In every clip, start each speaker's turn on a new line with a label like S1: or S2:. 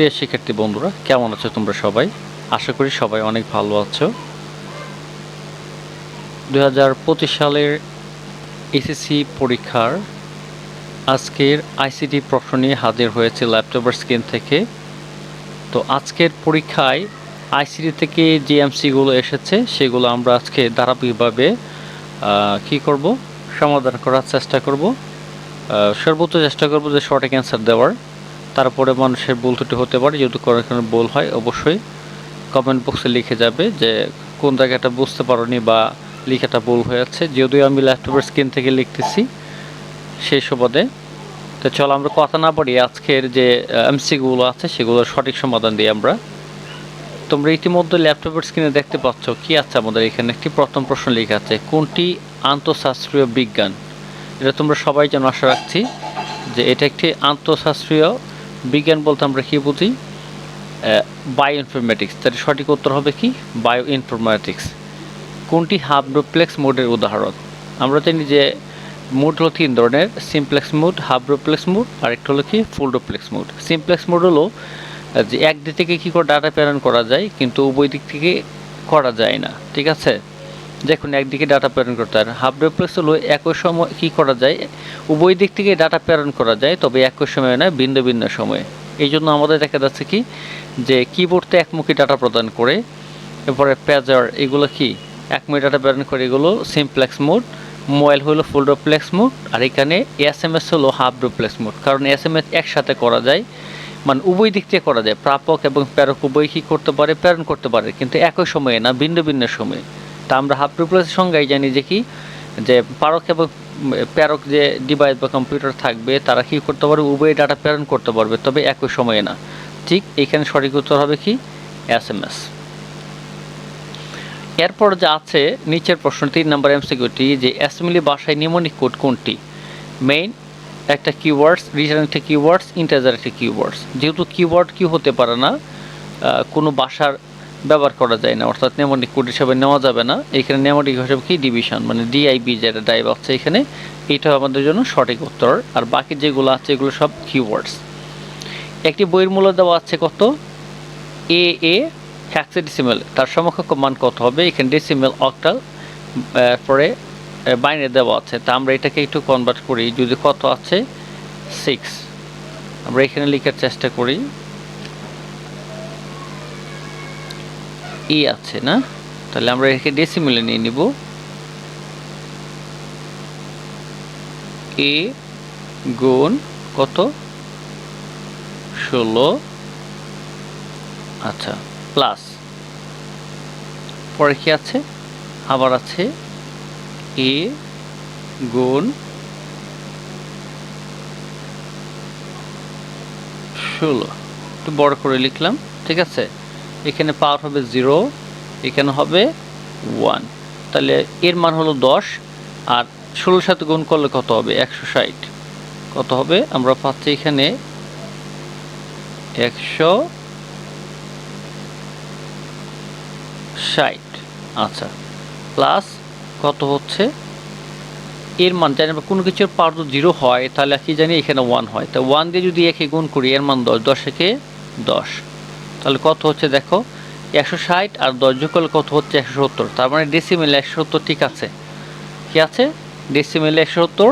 S1: প্রিয় শিক্ষার্থী বন্ধুরা, কেমন আছো তোমরা সবাই? আশা করি সবাই অনেক ভালো আছো। দু হাজার পঁচিশ সালের এসএসসি পরীক্ষার আজকের আইসিটি প্রশ্ন নিয়ে হাজির হয়েছে ল্যাপটপের স্ক্রিন থেকে। তো আজকের পরীক্ষায় আইসিটি থেকে যে এমসিগুলো এসেছে, সেগুলো আমরা আজকে ধারাবাহিকভাবে কি করব? সমাধান করার চেষ্টা করব। সর্বোচ্চ চেষ্টা করব যে সঠিক অ্যান্সার দেওয়ার। তারপরে মানুষের ভুল ত্রুটি হতে পারে যেহেতু কোনো কোনো ভুল হয়, অবশ্যই কমেন্ট বক্সে লিখে যাবে যে, কোন জায়গাটা বুঝতে পারোনি বা লেখাটা ভুল হয়েছে যদিও আমি ল্যাপটপের স্ক্রিন থেকে লিখতেছি সেই সুবাদে। তো চলো আমরা কথা না পারি আজকের যে এমসিগুলো আছে, সেগুলোর সঠিক সমাধান দিই আমরা। তোমরা ইতিমধ্যে ল্যাপটপের স্ক্রিনে দেখতে পাচ্ছ কি আছে আমাদের এখানে? একটি প্রথম প্রশ্ন লেখা আছে, কোনটি আন্তঃশাস্ত্রীয় বিজ্ঞান? এটা তোমরা সবাই যেন আশা রাখছি যে, এটা একটি আন্তঃশাস্ত্রীয় বিজ্ঞান বলতে আমরা কি বুঝি? বায়ো ইনফরমেটিক্স তার সঠিক উত্তর হবে কি? বায়ো ইনফরমেটিক্স কোনটি হাবডোপ্লেক্স মোডের উদাহরণ? আমরা জানি যে মোড হলো তিন ধরনের, simplex mode half duplex mode আর একটা হলো কি? ফুলডোপ্লেক্স মোড। সিমপ্লেক্স মোড হলো যে একদিক থেকে কী করে ডাটা প্রেরণ করা যায়, কিন্তু উভয় দিক থেকে করা যায় না। ঠিক আছে? দেখুন, একদিকে ডাটা প্রেরণ করতে হয়। হাফ ডুপ্লেক্স হলো একই সময় কী করা যায়? উভয় দিক থেকে ডাটা প্রেরণ করা যায়, তবে একই সময়ে নয়, ভিন্ন ভিন্ন সময়ে। এই জন্য আমাদের দেখা যাচ্ছে কি, যে কিবোর্ডতে একমুখী ডাটা প্রদান করে, এরপরে পেজার এগুলো কি? একমুখী ডাটা প্রেরণ করে এগুলো সিমপ্লেক্স মোড মোবাইল হলো ফুল ডুপ্লেক্স মোড আর এখানে এস এম এস হলো হাফ ডুপ্লেক্স মোড কারণ এস এম এস একসাথে করা যায় মানে উভয় দিক থেকে করা যায়। প্রাপক এবং প্রেরক উভয় কী করতে পারে? প্রেরণ করতে পারে, কিন্তু একই সময়ে না, ভিন্ন ভিন্ন সময়ে। তা আমরা হাফ ডুপ্লেক্সের সংজ্ঞায় জানি যে কি, যে পারক এবং প্রেরক যে ডিভাইস বা কম্পিউটার থাকবে, তারা কি করতে পারবে? উভয় ডাটা প্রেরণ করতে পারবে, তবে একই সময়ে না। ঠিক এখানে সঠিক উত্তর হবে কি? এস এম এস এরপর যা আছে, নিচের প্রশ্ন, তিন নম্বর এমসিকিউটি যে অ্যাসেম্বলি ভাষায় নিমনিক কোড কোনটি? মেইন একটা কিওয়ার্ডস রিটার্ন একটা কিওয়ার্ডস ইন্টাজার একটা কিওয়ার্ডস যেহেতু কিওয়ার্ড কি হতে পারে না কোনো ভাষার ব্যবহার করা যায় না, অর্থাৎ নেমনিক কোড হিসাবে নেওয়া যাবে না। এখানে নেমনিক হিসাবে কি ডিভিশন মানে ডিআইবি যেটা ডাইভ আছে এখানে, এটা আমাদের জন্য সঠিক উত্তর। আর বাকি যেগুলো আছে, এগুলো সব কিওয়ার্ডস একটি বইয়ের মূল্য দেওয়া আছে কত? এ এ হ্যাক্সিডেসিমেল তার সমকক্ষ মান কত হবে? এখানে ডেসিমেল অক্টাল পরে বাইরে দেওয়া আছে। তা আমরা এটাকে একটু কনভার্ট করি। যদি কত আছে? সিক্স আমরা এখানে লেখার চেষ্টা করি। ই আছে, না? তাহলে আমরা একে ডেসিমেলে নিয়ে নিব। এ গুণ কত? ষোলো। আচ্ছা প্লাস পরে কি আছে? আবার আছে। এ গুণ ষোলো। একটু বড় করে লিখলাম, ঠিক আছে? এখানে পাওয়ার হবে জিরো এখানে হবে ওয়ান তাহলে এর মান হলো দশ, আর ষোলোর সাথে গুণ করলে কত হবে? একশো ষাট. কত হবে? আমরা পাচ্ছি এখানে একশো ষাট। আচ্ছা প্লাস কত হচ্ছে? এর মান জানি কোনো কিছুর পাওয়ার যদি জিরো হয়, তাহলে কি জানি এখানে ওয়ান হয়? তা ওয়ান দিয়ে যদি একে গুণ করি, এর মান দশ দশ একে দশ। তাহলে কত হচ্ছে দেখো? একশো ষাট আর দশ যোগ করলে কত হচ্ছে একশো সত্তর? তার মানে ডেসিমেলে একশো সত্তর ঠিক আছে। কি আছে? ডেসিমেলে একশো সত্তর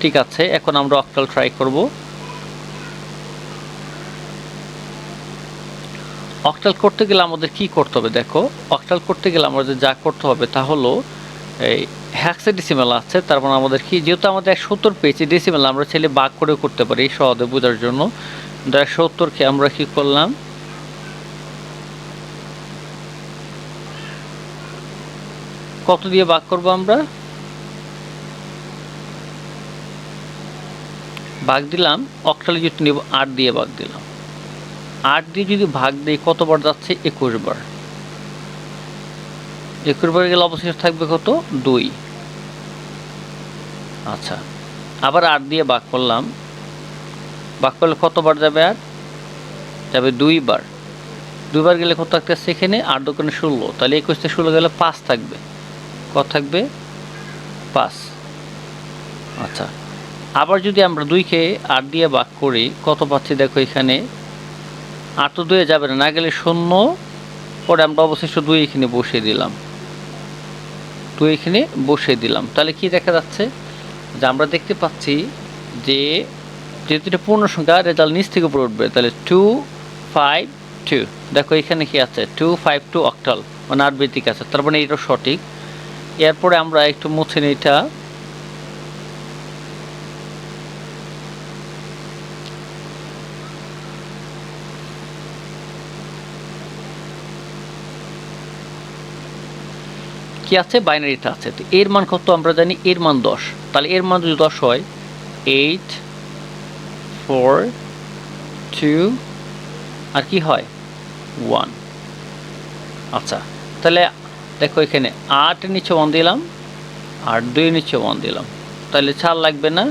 S1: ঠিক আছে। এখন আমরা অক্টাল ট্রাই করব। অক্টাল করতে গেলে আমাদের কি করতে হবে দেখো? অক্টাল করতে গেলে আমাদের যা করতে হবে তা হলো, এই হ্যাক্সে ডেসিমেল আছে। তার মানে আমাদের কি? যেহেতু আমাদের এক সত্তর পেয়েছি ডেসিমেল আমরা ছেলে বাক করেও করতে পারি সহজে বোঝার জন্য। সত্তরকে আমরা কি করলাম? কত দিয়ে ভাগ করব আমরা? ভাগ দিলাম অক্টালে যদি নেব, আট দিয়ে ভাগ দিলাম। আট দিয়ে যদি ভাগ দিই কতবার যাচ্ছে? একুশ বার। একুশ বার গেলে অবশেষে থাকবে কত? দুই। আচ্ছা আবার আট দিয়ে ভাগ করলাম। ভাগ করলে কতবার যাবে আর যাবে দুইবার দুইবার গেলে কত থাকতে সেখানে আট দোকানে ষোলো। তাহলে একুশ থেকে ষোলো গেলে পাঁচ থাকবে। কত থাকবে? পাঁচ। আচ্ছা। আবার যদি আমরা দুইকে আট দিয়ে ভাগ করি, কত পাচ্ছি দেখো এখানে? আট তো দুয়ে যাবে না না গেলে শূন্য। পরে আমরা অবশিষ্ট দুই এখানে বসিয়ে দিলাম। দুই এখানে বসিয়ে দিলাম। তাহলে কি দেখা যাচ্ছে? যে আমরা দেখতে পাচ্ছি যে, যেহেতু এটা পূর্ণ সংখ্যা, রেজাল্ট নিচ থেকে উপরে উঠবে, তাহলে টু ফাইভ টু দেখো এখানে কি আছে? টু ফাইভ টু অক্টাল মানে আরবিতিক আছে। তার মানে সঠিক। এরপরে আমরা একটু মুছে নিই এটা। কি আছে? বাইনারিতে আছে। তো এর মান কত আমরা জানি? এর মান দশ। তাহলে এর মান যদি দশ হয় এইট ফোর টু আর কি হয়? ওয়ান আচ্ছা তাহলে দেখো, এখানে আট নিচে ওয়ান দিলাম, আর দুই নিচে ওয়ান দিলাম। তাহলে চার লাগবে না,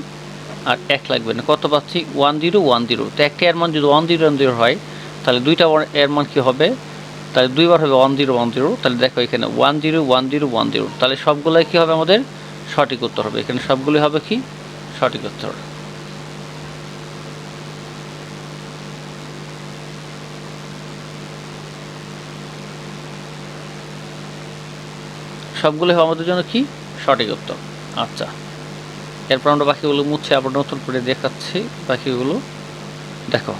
S1: আর এক লাগবে না। কত পাচ্ছি? ওয়ান জিরো ওয়ান জিরো তো একটা এর মান যদি ওয়ান জিরো ওয়ান জিরো হয়, তাহলে দুইটা এর মান কী হবে? তাহলে দুইবার হবে ওয়ান জিরো ওয়ান জিরো তাহলে দেখো, এখানে one zero one zero one zero তাহলে সবগুলোই কী হবে আমাদের? সঠিক উত্তর হবে। এখানে সবগুলোই হবে কি? সঠিক উত্তর। সবগুলো আমাদের জন্য কি? সঠিক উত্তর। আচ্ছা। এরপর আমরা বাকিগুলো মুছে আবার নতুন করে দেখাচ্ছি। বাকিগুলো দেখো।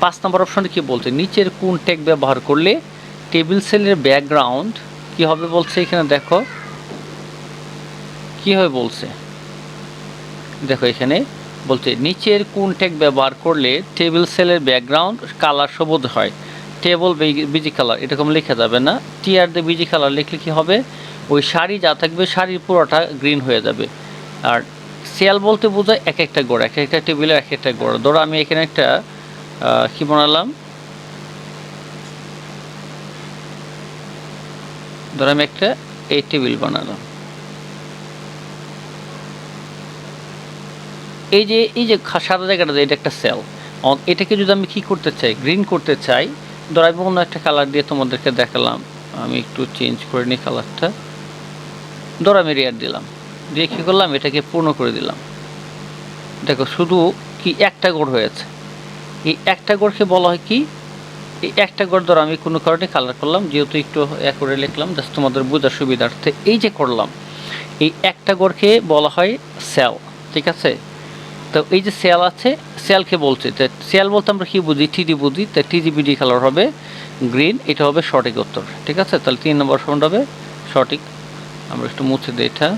S1: পাঁচ নম্বর অপশনে কি বলছে? নিচের কোন টেক ব্যবহার করলে টেবিল সেলের ব্যাকগ্রাউন্ড কি হবে বলছে? এখানে দেখো। কি হবে বলছে? দেখো এখানে বলছে, নিচের কোন টেক ব্যবহার করলে টেবিল সেলের ব্যাকগ্রাউন্ড কালার সবুজ হয়? টেবল বিজি কালার এরকম লেখা যাবে না। টিয়ার দিয়ে বিজি কালার লিখলে কি হবে? ওই শাড়ি যা থাকবে, শাড়ির পুরোটা গ্রিন হয়ে যাবে। আর সেল বলতে বোঝায় এক একটা গোড়া, এক একটা টেবিলের এক একটা গোড়া। ধরো আমি এখানে একটা কি বানালাম? ধরো আমি একটা এই টেবিল বানালাম। এই যে এই যে সাদা জায়গাটা এটা একটা সেল এটাকে যদি আমি কি করতে চাই গ্রিন করতে চাই, ধরো আমি অন্য একটা কালার দিয়ে তোমাদেরকে দেখালাম। আমি একটু চেঞ্জ করে নিই কালারটা ধরো আমি রেয়ার দিলাম। দিয়ে কী করলাম? এটাকে পূর্ণ করে দিলাম। দেখো, শুধু কি একটা গোড় হয়েছে। এই একটা গোড়কে বলা হয় কি? এই একটা গোড় ধরো আমি কোনো কারণে কালার করলাম, যেহেতু একটু এক করে লিখলাম জাস্ট তোমাদের বোঝার সুবিধার্থে। এই যে করলাম, এই একটা গোড়কে বলা হয় সেল ঠিক আছে? তো এই যে সেল আছে সেলকে বলছে, তো সেল বলতে আমরা কী বুঝি? টিডি বুঝি, তা টিডিবিডি কালার হবে গ্রিন এটা হবে সঠিক উত্তর, ঠিক আছে? তাহলে তিন নম্বর হবে সঠিক আমরা একটু মুছে দিই এটা।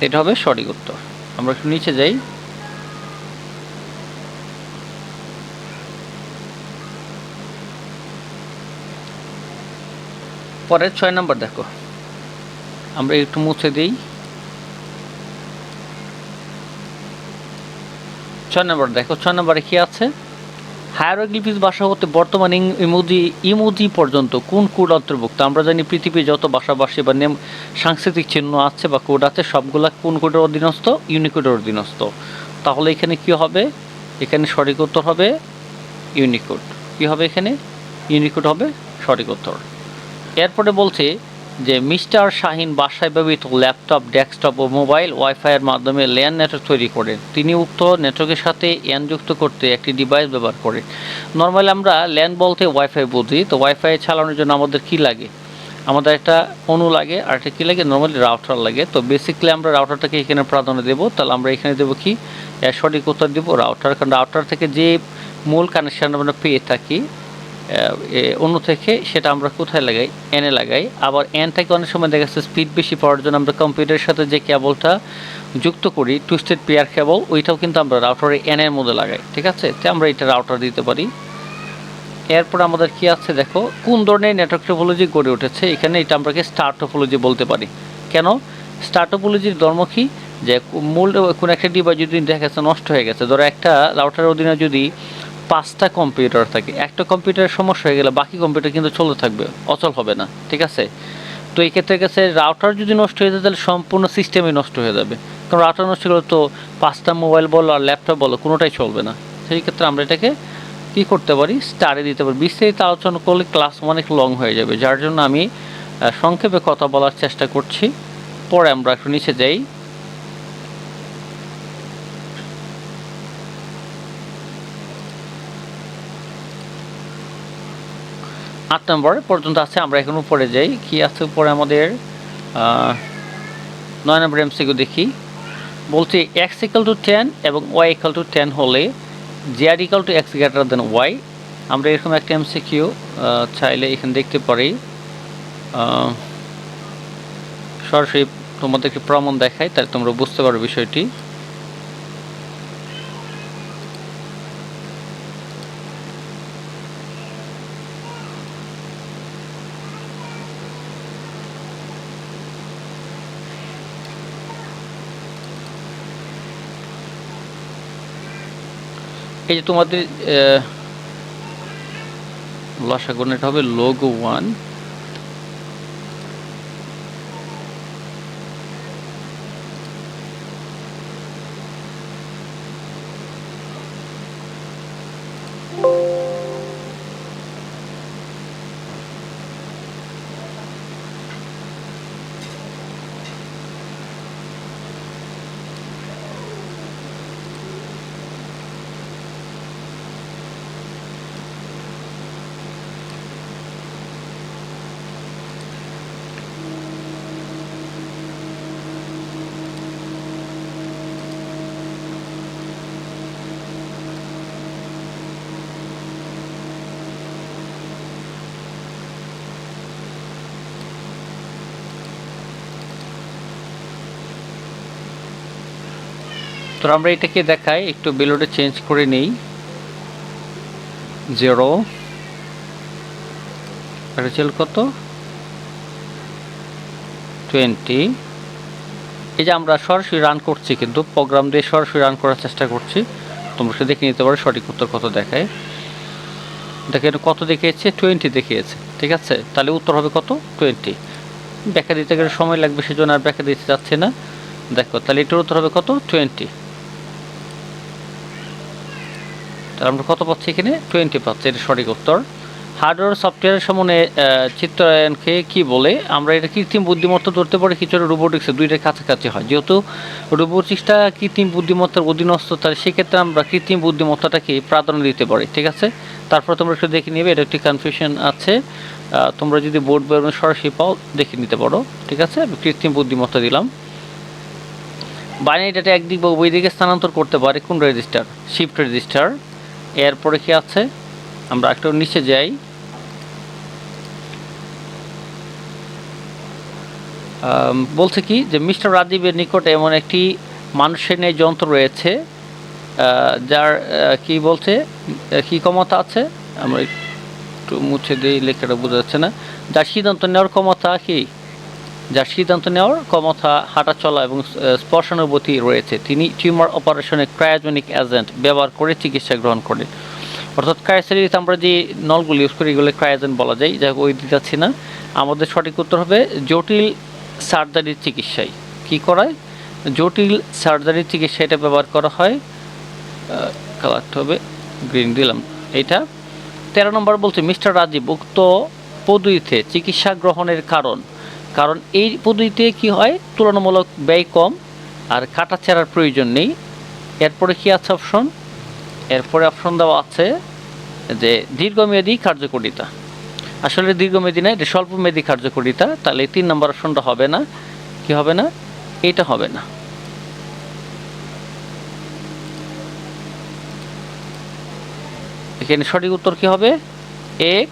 S1: এটা হবে সঠিক উত্তর। আমরা একটু নিচে যাই। পরের ছয় নম্বর দেখো। আমরা একটু মুছে দিই। ছয় নম্বর, দেখো, ছয় নম্বরে কি আছে? হায়ারোগ্লিফিস ভাষা হতে বর্তমানে ইমুদি ইমুদি পর্যন্ত কোন কোড অন্তর্ভুক্ত? আমরা জানি পৃথিবীর যত ভাষাভাষী বা নেম সাংস্কৃতিক চিহ্ন আছে বা কোড আছে, সবগুলা কোন কোডের অধীনস্থ? ইউনিকোডের অধীনস্থ। তাহলে এখানে কি হবে? এখানে সঠিক উত্তর হবে ইউনিকোড কি হবে এখানে? ইউনিকোড হবে সঠিক উত্তর। এরপরে বলছে যে মিস্টার শাহিন বাসায় ব্যবহৃত ল্যাপটপ, ডেস্কটপ ও মোবাইল ওয়াইফাইয়ের মাধ্যমে ল্যান নেটওয়ার্ক তৈরি করেন। তিনি উক্ত নেটওয়ার্কের সাথে এন যুক্ত করতে একটি ডিভাইস ব্যবহার করেন। নর্মালি আমরা ল্যান বলতে ওয়াইফাই বুঝি, তো ওয়াইফাই চালানোর জন্য আমাদের কি লাগে? আমাদের একটা অনু লাগে, আর একটা কী লাগে? নর্মালি রাউটার লাগে। তো বেসিক্যালি আমরা রাউটারটাকে এখানে প্রাধান্য দেবো। তাহলে আমরা এখানে দেবো কি? সঠিক উত্তর দেবো রাউটার। কারণ রাউটার থেকে যে মূল কানেকশান আমরা পেয়ে থাকি অন্য থেকে সেটা আমরা কোথায় লাগাই? এনে লাগাই। আবার এনটাকে অনেক সময় দেখা যাচ্ছে স্পিড বেশি পাওয়ার জন্য আমরা কম্পিউটারের সাথে যে কেবলটা যুক্ত করি টুইস্টেড পেয়ার কেবল ওইটাও কিন্তু আমরা রাউটারে এনের মধ্যে লাগাই, ঠিক আছে? তো আমরা এটা রাউটার দিতে পারি। এরপর আমাদের কি আছে দেখো, কোন ধরনের নেটওয়ার্ক টোপোলজি গড়ে উঠেছে? এখানে এটা আমরাকে স্টার টোপোলজি বলতে পারি। কেন? স্টার টোপোলজির ধর্ম কি? যে মূল কোনো একটা ডিভাইস যদি দেখা যাচ্ছে নষ্ট হয়ে গেছে, ধরো একটা রাউটারের অধীনে যদি পাঁচটা কম্পিউটার থাকে। একটা কম্পিউটারের সমস্যা হয়ে গেলে বাকি কম্পিউটার কিন্তু চলতে থাকবে, অচল হবে না, ঠিক আছে? তো এই ক্ষেত্রে কাছে রাউটার যদি নষ্ট হয়ে যায়, তাহলে সম্পূর্ণ সিস্টেমই নষ্ট হয়ে যাবে। কারণ রাউটার নষ্ট হলে তো পাঁচটা মোবাইল বলো আর ল্যাপটপ বলো, কোনোটাই চলবে না। সেই ক্ষেত্রে আমরা এটাকে কী করতে পারি? স্টারে দিতে পারি। বিস্তারিত আলোচনা করলে ক্লাস অনেক লং হয়ে যাবে। যার জন্য আমি সংক্ষেপে কথা বলার চেষ্টা করছি। পরে আমরা একটু নিচে যাই। আট নম্বর পর্যন্ত আছে, আমরা এখন উপরে যাই। কি আছে উপরে আমাদের? নয় নম্বর এমসিকিউ দেখি। বলছি এক্স ইকাল টু টেন এবং ওয়াই ইকাল টু টেন হলে JR equal to X greater than Y আমরা এরকম একটা এমসিকিউ চাইলে এখানে দেখতে পারি। সরাসরি তোমাদেরকে প্রমাণ দেখায় তাহলে তোমরা বুঝতে পারো বিষয়টি। এই যে তোমাদের লসা এটা হবে লোগো ওয়ান তো আমরা এটাকে দেখাই, একটু বেলোডে চেঞ্জ করে নেই। জিরো। ছিল কত? টোয়েন্টি এই যে আমরা সরাসরি রান করছি, কিন্তু প্রোগ্রাম দিয়ে সরাসরি রান করার চেষ্টা করছি। তোমরা সে দেখে নিতে পারো, সঠিক উত্তর কত দেখায়। দেখেন, কত দেখিয়েছে? টোয়েন্টি দেখিয়েছে, ঠিক আছে? তাহলে উত্তর হবে কত? টোয়েন্টি ব্যাখ্যা দিতে গেলে সময় লাগবে, সেজন্য আর ব্যাখ্যা দিতে যাচ্ছে না। দেখো, তাহলে এটার উত্তর হবে কত? টোয়েন্টি তাহলে আমরা কত পাচ্ছি এখানে? টোয়েন্টি পাচ্ছি, এটা সঠিক উত্তর। হার্ডওয়্যার সফটওয়্যারের সামনে চিত্রায়নকে কি বলে? আমরা এটা কৃত্রিম বুদ্ধিমত্তা ধরতে পারি, কিছু রোবোটিক্সে দুইটার কাছাকাছি হয়। যেহেতু রোবোটিক্সটা কৃত্রিম বুদ্ধিমত্তার অধীনস্থ, তাহলে সেক্ষেত্রে আমরা কৃত্রিম বুদ্ধিমত্তাটাকে প্রাধান্য দিতে পারি, ঠিক আছে? তারপর তোমরা একটু দেখে নিবে, এটা একটি কনফিউশন আছে। তোমরা যদি বোর্ড বা সরাসরি পাও, দেখে নিতে পারো, ঠিক আছে? কৃত্রিম বুদ্ধিমত্তা দিলাম। বাইনারি ডাটা একদিক বা ওই দিকে স্থানান্তর করতে পারে কোন রেজিস্টার শিফট রেজিস্টার এরপরে কি আছে? আমরা একটু নিচে যাই। বলছে কি যে, মিস্টার রাজীবের নিকট এমন একটি মানুষের নেই যন্ত্র রয়েছে যার কি বলছে কি ক্ষমতা আছে? আমরা একটু মুছে দিই, লেখাটা বোঝা যাচ্ছে না। যার সিদ্ধান্ত নেওয়ার ক্ষমতা কি? যার সিদ্ধান্ত নেওয়ার ক্ষমতা হাঁটা চলা এবং স্পর্শানুভূতি রয়েছে, তিনি টিউমার অপারেশনে ক্রায়োজেনিক এজেন্ট ব্যবহার করে চিকিৎসা গ্রহণ করেন। অর্থাৎ ক্রায়োসেরিতে আমরা যে নলগুলো ইউজ করি এগুলো ক্রায়োজেন বলা যায়, যাই ওই দিতে যাচ্ছি না। আমাদের সঠিক উত্তর হবে জটিল সার্জারির চিকিৎসায় কি করায়? জটিল সার্জারির চিকিৎসা এটা ব্যবহার করা হয় কালারটা হবে গ্রিন, দিলাম এইটা। তেরো নম্বর বলছে, মিস্টার রাজীব, উক্ত পদ্ধতিতে চিকিৎসা গ্রহণের কারণ কারণ এই পদ্ধতিতে কি হয়? তুলনামূলক ব্যয় কম, আর কাটা চেরার প্রয়োজন নেই। এরপরে কি আছে অপশন এরপরে অপশন দেওয়া আছে যে দীর্ঘমেয়াদী কার্যকরিতা। আসলে দীর্ঘমেয়াদী না, এটা স্বল্পমেয়াদী কার্যকরিতা। তাহলে তিন নম্বর অপশনটা হবে না। কি হবে না? এটা হবে না। এখানে সঠিক উত্তর কি হবে? এক,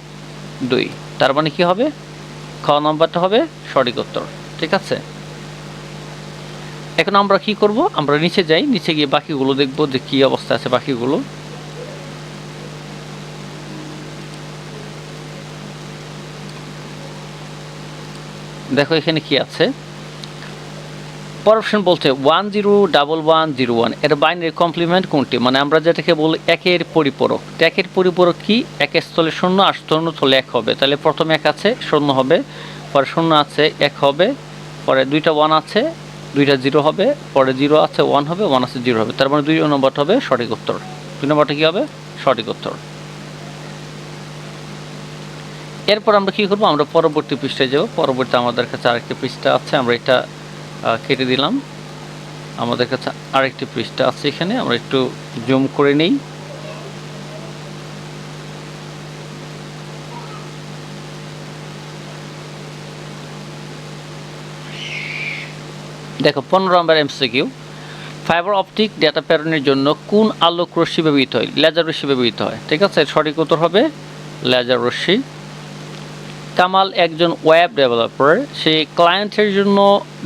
S1: দুই। তার মানে কি হবে? খ নম্বরটা হবে সঠিক উত্তর, ঠিক আছে? এখন আমরা কি করব? আমরা নিচে যাই, নিচে গিয়ে বাকিগুলো দেখব যে কি অবস্থা আছে বাকিগুলো। দেখো এখানে কি আছে? অপশন বলছে one zero double one zero ওয়ানের বাইনারি কমপ্লিমেন্ট কোনটি? মানে আমরা যেটাকে বলি একের পরিপূরক। একের পরিপূরক কি? একের স্থলে শূন্য, আর শূন্য স্থলে এক হবে। তাহলে প্রথম এক আছে, শূন্য হবে। পরে শূন্য আছে, এক হবে। পরে দুইটা ওয়ান আছে, দুইটা জিরো হবে। পরে জিরো আছে ওয়ান হবে ওয়ান আছে জিরো হবে। তার মানে দুই নম্বরটা হবে সঠিক উত্তর। দুই নম্বরটা কী হবে? সঠিক উত্তর। এরপর আমরা কি করব? আমরা পরবর্তী পৃষ্ঠায় যাব। পরবর্তী আমাদের কাছে আরেকটি পৃষ্ঠা আছে। আমরা এটা কেটে দিলাম। আমাদের কাছে আরেকটি পৃষ্ঠা আছে এখানে, আমরা একটু জুম করে নেই। দেখো, পনেরো নম্বর এমসিকিউ ফাইবার অপটিক ডেটা প্রেরণের জন্য কোন আলোক রশ্মি ব্যবহৃত হয়? লেজার রশ্মি ব্যবহৃত হয়, ঠিক আছে? সঠিক উত্তর হবে লেজার রশ্মি। কামাল একজন ওয়েব ডেভেলপার। সে ক্লায়েন্টের জন্য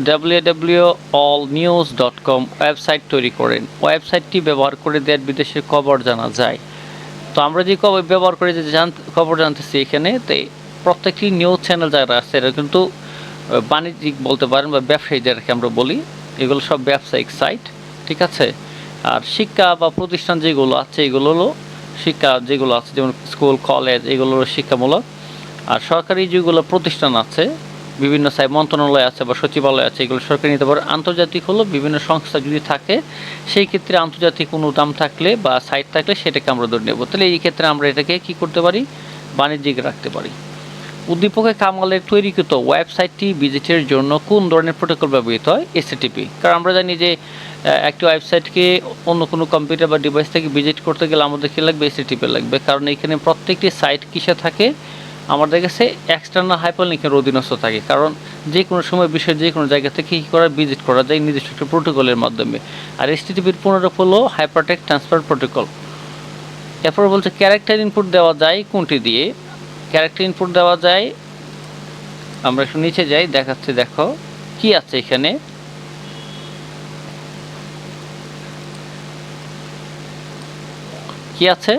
S1: W all news dot com website তৈরি করেন। ওয়েবসাইটটি ব্যবহার করে দেশ বিদেশের খবর জানা যায়। তো আমরা যে খবর ব্যবহার করে যে খবর জানতেছি এখানে, তো প্রত্যেকটি নিউজ চ্যানেল যারা আছে, এরা কিন্তু বাণিজ্যিক বলতে পারেন বা ব্যবসায়ী যাদেরকে আমরা বলি। এগুলো সব ব্যবসায়িক সাইট, ঠিক আছে? আর শিক্ষা বা প্রতিষ্ঠান যেগুলো আছে, এগুলো হলো শিক্ষা যেগুলো আছে, যেমন স্কুল, কলেজ, এগুলো শিক্ষামূলক। আর সরকারি যেগুলো প্রতিষ্ঠান আছে, বিভিন্ন সাই মন্ত্রণালয় আছে বা সচিবালয় আছে, এগুলো সরকারি নিতে পারে। আন্তর্জাতিক হলো বিভিন্ন সংস্থা যদি থাকে, সেই ক্ষেত্রে আন্তর্জাতিক কোনো দাম থাকলে বা সাইট থাকলে সেটাকে আমরা ধরে নেব। তাহলে এই ক্ষেত্রে আমরা এটাকে কি করতে পারি? বাণিজ্যিক রাখতে পারি। উদ্দীপকে কামালের তৈরিকৃত ওয়েবসাইটটি ভিজিটের জন্য কোন ধরনের প্রোটোকল ব্যবহৃত হয়? এসএটিপি কারণ আমরা জানি যে একটি ওয়েবসাইটকে অন্য কোনো কম্পিউটার বা ডিভাইস থেকে ভিজিট করতে গেলে আমাদের কী লাগবে? এসএটিপি লাগবে। কারণ এখানে প্রত্যেকটি সাইট কিসে থাকে? আমাদের কাছে এক্সটার্নাল হাইপারলিঙ্কের অধীনস্থ থাকে, কারণ যে কোনো সময় বিশ্বের যে কোনো জায়গা থেকে কী করা ভিজিট করা যায় নির্দিষ্ট একটা প্রোটোকলের মাধ্যমে। আর এসটিটিপির পুনরূপ হলো হাইপারটেক ট্রান্সফার প্রোটোকল এরপর বলছে ক্যারেক্টার ইনপুট দেওয়া যায় কোনটি দিয়ে? ক্যারেক্টার ইনপুট দেওয়া যায়, আমরা একটু নিচে যাই, দেখাচ্ছি, দেখো, কি আছে এখানে? কি আছে?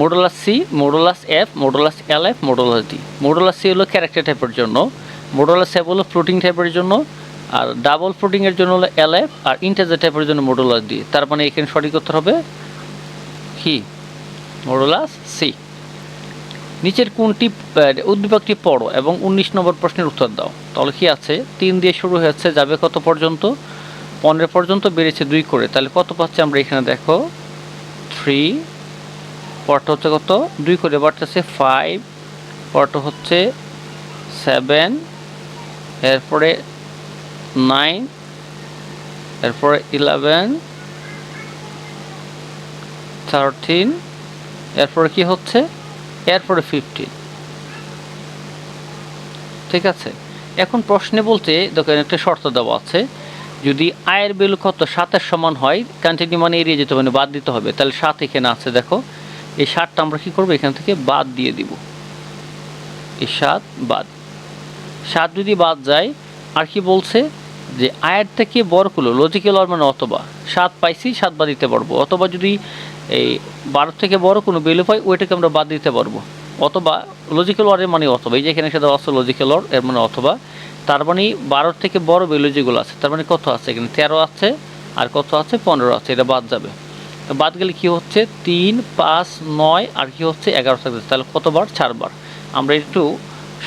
S1: Modulus C modulus F modulus L F modulus D modulus C হলো ক্যারেক্টার টাইপের জন্য মোডোলাস এফ হলো ফ্লোটিং টাইপের জন্য, আর ডাবল ফ্লোটিংয়ের জন্য হলো এল এফ আর ইন্টারজার টাইপের জন্য মডুলাস ডি তার মানে এখানে সঠিক উত্তর হবে কি? মোডোলাস সি নিচের কোনটি উদ্দীপকটি পড়ো এবং উনিশ নম্বর প্রশ্নের উত্তর দাও। তাহলে কি আছে? তিন দিয়ে শুরু হয়েছে, যাবে কত পর্যন্ত? পনেরো পর্যন্ত, বেড়েছে দুই করে। তাহলে কত পাচ্ছে আমরা এখানে দেখো? থ্রি পরটা হচ্ছে কত? দুই করে বাড়তেছে ফাইভ পরটা হচ্ছে সেভেন এরপরে নাইন এরপরে ইলেভেন থার্টিন এরপরে কি হচ্ছে? এরপরে ফিফটিন ঠিক আছে? এখন প্রশ্নে বলতে, দেখেন একটা শর্ত দেওয়া আছে, যদি আয়ের ভ্যালু কত? সাতের সমান হয় কন্টিনিউ মানে এড়িয়ে যেতে হবে মানে বাদ দিতে হবে। তাহলে সাত এখানে আছে, দেখো। এই সাতটা আমরা কি করব? এখান থেকে বাদ দিয়ে দিব। এই সাত বাদ। সাত যদি বাদ যায়, আর কি বলছে? যে আয়ের থেকে বড় হলো লজিক্যাল মানে অথবা। সাত পাইছি, সাত বাদ দিতে পারব। অথবা যদি এই বারো থেকে বড় কোনো ভ্যালু পাই, ওইটাকে আমরা বাদ দিতে পারব। অথবা লজিক্যাল ওয়ার্ডের মানে অথবা। এই যে এখানে সাথে আছে লজিক্যাল ওয়ার্ড এর মানে অথবা। তার মানে বারো থেকে বড় ভ্যালু যেগুলো আছে, তার মানে কত আছে? এখানে তেরো আছে, আর কত আছে? পনেরো আছে। এটা বাদ যাবে। বাদ গেলে কী হচ্ছে? তিন, পাঁচ, নয়, আর কি হচ্ছে? এগারো থাকবে। তাহলে কতবার? চারবার। আমরা একটু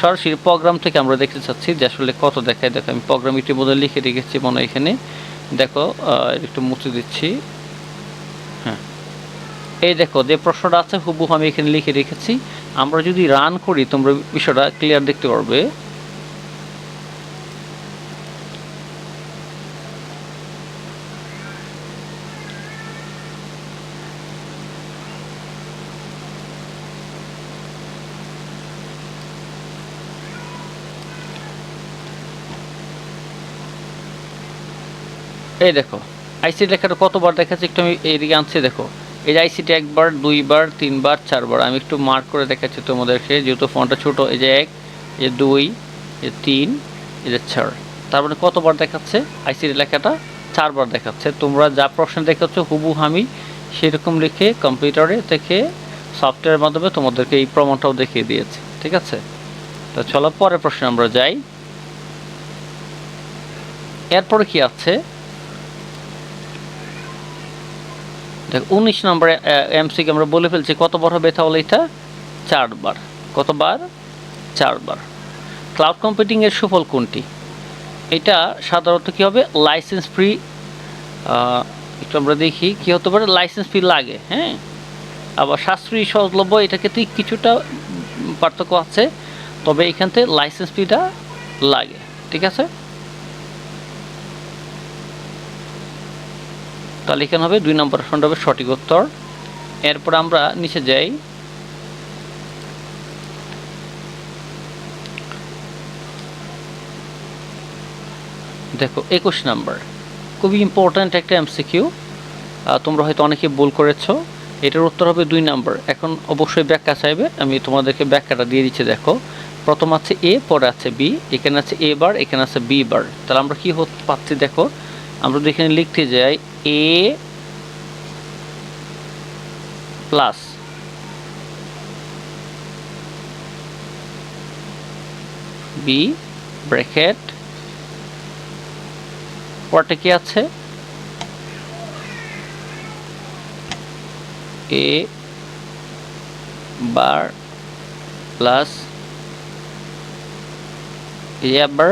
S1: সরাসরি প্রোগ্রাম থেকে আমরা দেখতে চাচ্ছি যে আসলে কত দেখায়। দেখো, আমি প্রোগ্রাম ইতিমধ্যে লিখে রেখেছি মনে এখানে। দেখো একটু মুছে দিচ্ছি। হ্যাঁ। এই দেখো, যে প্রশ্নটা আছে, হুবহু আমি এখানে লিখে রেখেছি। আমরা যদি রান করি, তোমরা বিষয়টা ক্লিয়ার দেখতে পারবে। এই দেখো আইসি লেখাটা কতবার দেখাচ্ছে একটু আমি এইদিকে আনছি, দেখো। এই যে আইসিটি একবার, দুইবার, তিনবার, চারবার, আমি একটু মার্ক করে দেখাচ্ছি তোমাদেরকে, যেহেতু ফোনটা ছোটো, এই যে এক এ দুই এ তিন, এই যে চার। তার মানে কতবার দেখাচ্ছে আইসিটি লেখাটা? চারবার দেখাচ্ছে। তোমরা যা প্রশ্ন দেখাচ্ছ হুবু আমি সেরকম লিখে কম্পিউটারে থেকে সফটওয়্যারের মাধ্যমে তোমাদেরকে এই প্রমাণটাও দেখিয়ে দিয়েছে, ঠিক আছে? তো চলো, পরের প্রশ্নে আমরা যাই। এরপরে কি আছে? দেখ, উনিশ নম্বরে এমসিকে আমরা বলে ফেলছি কত কতবার হবে তাহলে এটা? চারবার। কতবার? চারবার। ক্লাউড কম্পিউটিংয়ের সুফল কোনটি? এটা সাধারণত কী হবে? লাইসেন্স ফ্রি একটু আমরা দেখি, কী হতে পারে? লাইসেন্স ফি লাগে হ্যাঁ? আবার সাশ্রয়ী সহজলভ্য, এটাকে ঠিক কিছুটা পার্থক্য আছে, তবে এখান থেকে লাইসেন্স ফিটা লাগে, ঠিক আছে? তাহলে এখানে হবে, দুই নম্বর অপশনটা হবে সঠিক উত্তর। এরপর আমরা নিচে যাই। দেখো, একুশ নাম্বার। খুবই ইম্পর্ট্যান্ট একটা এমসিকিউ তোমরা হয়তো অনেকে ভুল করেছ। এটার উত্তর হবে দুই নাম্বার। এখন অবশ্যই ব্যাখ্যা চাইবে। আমি তোমাদেরকে ব্যাখ্যাটা দিয়ে দিচ্ছি, দেখো। প্রথম আছে এ পরে আছে বি এখানে আছে এ বার, এখানে আছে বি বার। তাহলে আমরা কি পাচ্ছি, দেখো? আমরা এখানে লিখতে যাই এ প্লাস বি ব্র্যাকেট পরটা কি আছে? এ bar plus A bar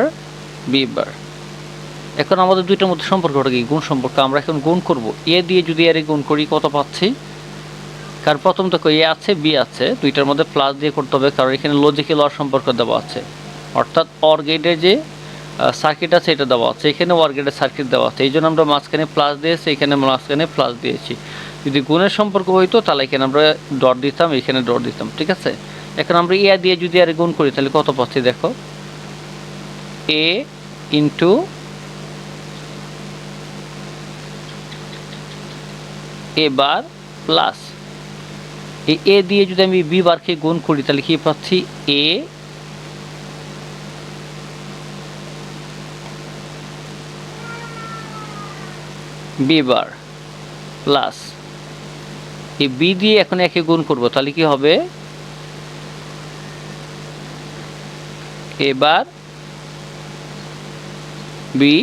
S1: B বার এখন আমাদের দুইটার মধ্যে সম্পর্কটা কি? গুণ সম্পর্ক। আমরা এখন গুণ করব। এ দিয়ে যদি এর গুণ করি, কত পাচ্ছি? কারণ প্রথম তো এ আছে, বি আছে। দুইটার মধ্যে প্লাস দিয়ে করতে হবে, কারণ এখানে লজিক্যাল অর সম্পর্ক দেওয়া আছে। অর্থাৎ অর গেটের যে সার্কিট আছে, এটা দেওয়া আছে। এখানে ওয়ার গেটের সার্কিট দেওয়া আছে। এই জন্য আমরা মাঝখানে প্লাস দিয়েছি, এখানে মাঝখানে প্লাস দিয়েছি। যদি গুণের সম্পর্ক হইতো, তাহলে এখানে আমরা ডট দিতাম, এখানে ডট দিতাম। ঠিক আছে? এখন আমরা এ দিয়ে যদি আর গুণ করি, তাহলে কত পাচ্ছি দেখো? A into A bar plus. এই এ দিয়ে যদি আমি বি বারকে গুণ করি, তাহলে কি পাচ্ছি? A B bar plus. এই বি দিয়ে এখন একে গুণ করব, তাহলে কি হবে? এবার বি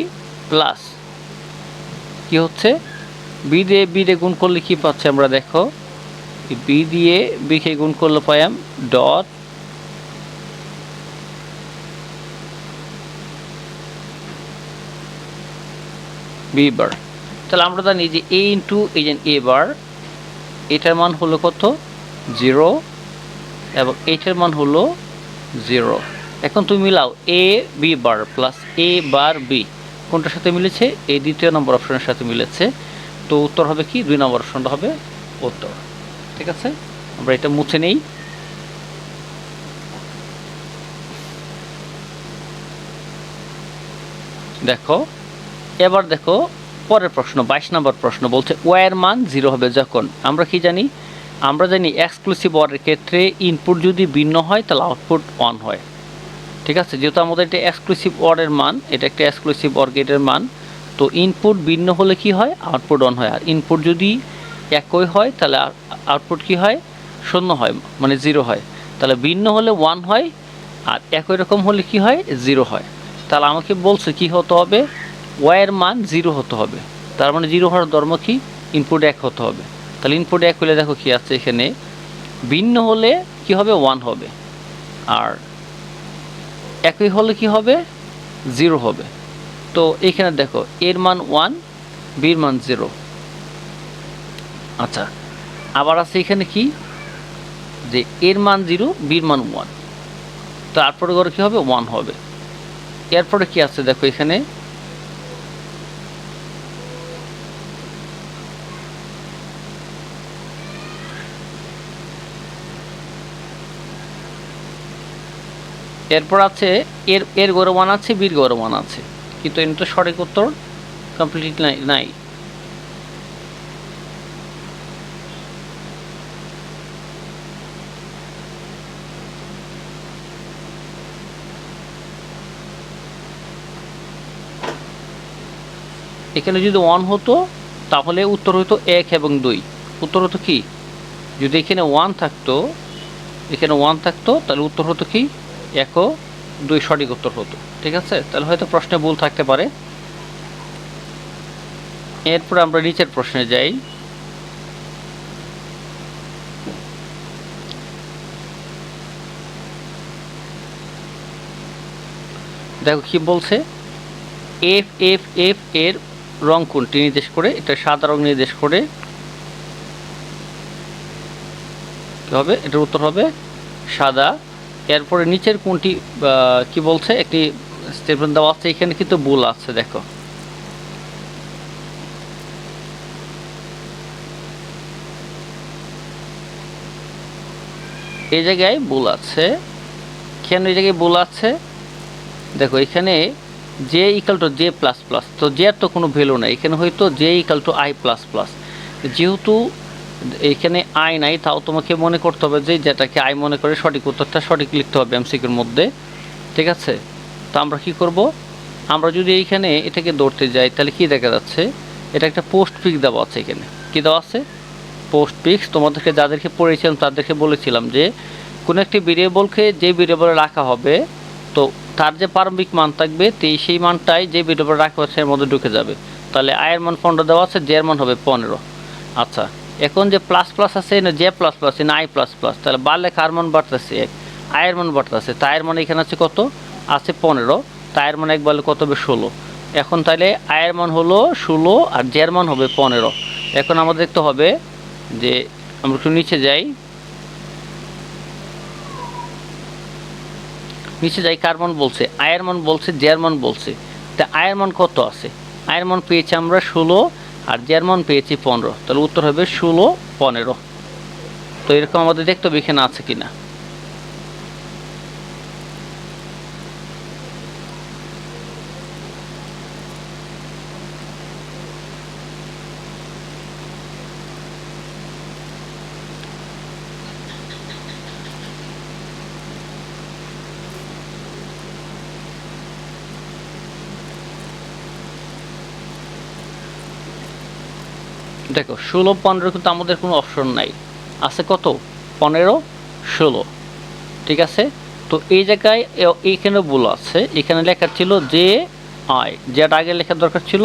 S1: প্লাস। কি হচ্ছে? বি দিয়ে বি দিয়ে গুণ করলে কি পাচ্ছে আমরা দেখো? বি দিয়ে বিকে গুণ করলে পাইম ডট বি বার তাহলে আমরা জানি যে এ ইন্টু এই যে এ বার এটার মান হলো কত? জিরো এবং এইটার মান হলো জিরো এখন তুমি মিলাও A B bar plus A bar B কোনটার সাথে মিলেছে? এই দ্বিতীয় নম্বর অপশনের সাথে মিলেছে। তো উত্তর হবে কি? দুই নম্বর অপশনটা হবে উত্তর। ঠিক আছে? আমরা এটা মুছে নেই। দেখো, এবার দেখো, পরের প্রশ্ন, বাইশ নম্বর প্রশ্ন বলছে ওয়ার মান জিরো হবে যখন? আমরা কি জানি? আমরা জানি এক্সক্লুসিভ ওয়ারের ক্ষেত্রে ইনপুট যদি ভিন্ন হয়, তাহলে আউটপুট অন হয়। ঠিক আছে? যেহেতু আমাদের এটা এক্সক্লুসিভ ওয়ারের মান, এটা একটা এক্সক্লুসিভ ওয়ার মান তো ইনপুট ভিন্ন হলে কি হয়? আউটপুট অন হয়। আর ইনপুট যদি একই হয়, তাহলে আউটপুট কি হয়? শূন্য হয় মানে জিরো হয়। তাহলে ভিন্ন হলে ওয়ান হয়, আর একই রকম হলে কি হয়? জিরো হয়। তাহলে আমাকে বলছে কি হতে হবে? ওয়াইয়ের মান জিরো হতে হবে। তার মানে জিরো হওয়ার ধর্ম কি? ইনপুট এক হতে হবে। তাহলে ইনপুট এক হলে দেখো কি আছে এখানে। ভিন্ন হলে কি হবে? ওয়ান হবে। আর একই হলে কি হবে? জিরো হবে। তো এখানে দেখো, এর মান ওয়ান বির মান জিরো আচ্ছা আবার আছে এখানে কি? যে এর মান জিরো বির মান ওয়ান তারপরে করে কী হবে? ওয়ান হবে। এরপরে কি আছে দেখো এখানে? এরপর আছে, এর এর গৌরমান আছে, বীর গৌরমান আছে। কিন্তু এর তো সঠিক উত্তর কমপ্লিট নাই নাই। এখানে যদি ওয়ান হতো, তাহলে উত্তর হতো এক এবং দুই। উত্তর হতো কি? যদি এখানে ওয়ান থাকতো, এখানে ওয়ান থাকতো, তাহলে উত্তর হতো কি? একও দুই সঠিক উত্তর হতো। ঠিক আছে? তাহলে হয়তো প্রশ্নে ভুল থাকতে পারে। এরপর আমরা নিচের প্রশ্নে যাই। দেখো কি বলছে? এফ এফ এফ এর রং কোনটি নির্দেশ করে? এটা সাদা রং নির্দেশ করে। কি হবে? এটার উত্তর হবে সাদা। এরপরে নিচের কোনটি কি বলছে? একটি স্টেটমেন্ট দেওয়া আছে, এখানে কিন্তু ভুল আছে, দেখো। এই জায়গায় ভুল আছে। কেন এই জায়গায় ভুল আছে? দেখো, এখানে J equal to J plus plus তো জে তো কোনো ভ্যালু নাই। এখানে হয়তো J equal to I plus plus যেহেতু এখানে আই নাই, তাও তোমাকে মনে করতে হবে যে যেটাকে আই মনে করে সঠিক উত্তরটা সঠিক লিখতে হবে এমসিকিউর মধ্যে, ঠিক আছে? তো আমরা কি করব? আমরা যদি এইখানে এটাকে ধরতে যাই, তাহলে কি দেখা যাচ্ছে? এটা একটা পোস্ট পিক দেওয়া আছে এখানে। কি দেওয়া আছে? পোস্ট পিক্স তোমাদেরকে যাদেরকে পড়েছিলাম তাদেরকে বলেছিলাম যে, কোনো একটি ভেরিয়েবলকে যে ভেরিয়েবলে রাখা হবে, তো তার যে প্রারম্ভিক মান থাকবে, তো এই সেই মানটাই যে ভেরিয়েবল রাখা হচ্ছে এর মধ্যে ঢুকে যাবে। তাহলে আয়ের মান পনেরো দেওয়া আছে জের মান হবে পনেরো। আচ্ছা এখন যে প্লাস প্লাস আছে, না জে প্লাস প্লাস না আই প্লাস প্লাস তাহলে বাড়লে কার মান বাড়তেছে? এক আয়ের মান বাড়তেছে। তায়ের মান এখানে আছে কত? আছে পনেরো। তায়ের মান এক বাড়লে কত হবে? ষোলো। এখন তাহলে আয়ের মান হলো ষোলো আর জের মান হবে পনেরো। এখন আমাদের দেখতে হবে যে আমরা একটু নিচে যাই। নিচে যাই, কার মান বলছে? আয়ের মান বলছে জের মান বলছে। তা আয়ের মান কত আছে? আয়ের মান পেয়েছি আমরা ষোলো আর জার্মান মান পেয়েছি পনেরো। তাহলে উত্তর হবে ষোলো, পনেরো। তো এরকম আমাদের দেখতে হবে এখানে আছে কিনা। দেখো, ষোলো, পনেরো কিন্তু আমাদের কোনো অপশন নাই। আছে কত? পনেরো, ষোলো। ঠিক আছে? তো এই জায়গায় এইখানে ভুল আছে। এখানে লেখা ছিল যে আই যেটা আগে লেখার দরকার ছিল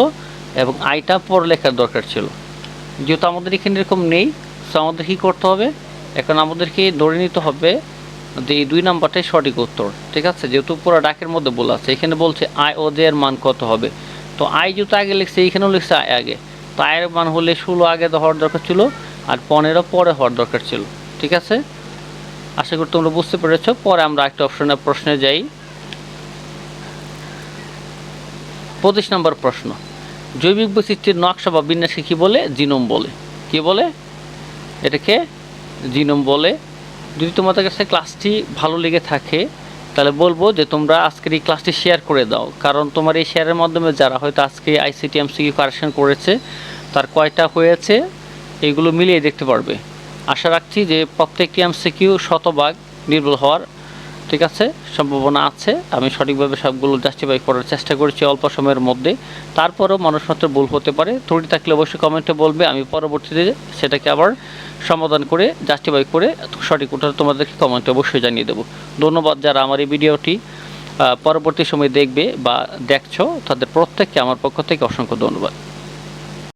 S1: এবং আইটা পর লেখার দরকার ছিল। যেহেতু আমাদের এখানে এরকম নেই তো আমাদের কী করতে হবে? এখন আমাদেরকে ধরে নিতে হবে যে এই দুই নাম্বারটাই সঠিক উত্তর। ঠিক আছে? যেহেতু পুরো ডাকের মধ্যে বলা আছে। এখানে বলছে আই ও জে এর মান কত হবে? তো আই যেহেতু আগে লিখছে, এইখানেও লিখছে আই আগে। আয়ের মান হলে ষোলো আগে হওয়ার দরকার ছিল, আর পনেরো পরে হওয়ার দরকার ছিল, ঠিক আছে? আশা করি তোমরা বুঝতে পেরেছ, পরে আমরা একটা অপশনের প্রশ্নে যাই। পঁচিশ নম্বর প্রশ্ন, জৈবিক বৈচিত্র্যের নকশা বা বিন্যাসকে কী বলে? জিনোম বলে। কি বলে? এটাকে জিনোম বলে। যদি তোমাদের কাছে ক্লাসটি ভালো লেগে থাকে তাহলে বলব যে তোমরা আজকের এই ক্লাসটি শেয়ার করে দাও। কারণ তোমার এই শেয়ারের মাধ্যমে যারা হয়তো আজকে আইসিটি এমসিকিউ কারেকশন করেছে, তার কয়টা হয়েছে, এগুলো মিলিয়ে দেখতে পারবে। আশা রাখছি যে প্রত্যেকটি এমসিকিউ শতভাগ নির্ভুল হওয়ার ঠিক আছে, সম্ভাবনা আছে। আমি সঠিকভাবে সবগুলো জাস্টিফাই করার চেষ্টা করেছি অল্প সময়ের মধ্যে। তারপরেও মানুষ মাত্র ভুল হতে পারে। ত্রুটি থাকলে অবশ্যই কমেন্টে বলবে, আমি পরবর্তীতে সেটাকে আবার সমাধান করে জাস্টিফাই করে সঠিক উত্তর তোমাদেরকে কমেন্টে অবশ্যই জানিয়ে দেবো। ধন্যবাদ যারা আমার এই ভিডিওটি পরবর্তী সময় দেখবে বা দেখছ, তাদের প্রত্যেককে, আমার পক্ষ থেকে অসংখ্য ধন্যবাদ।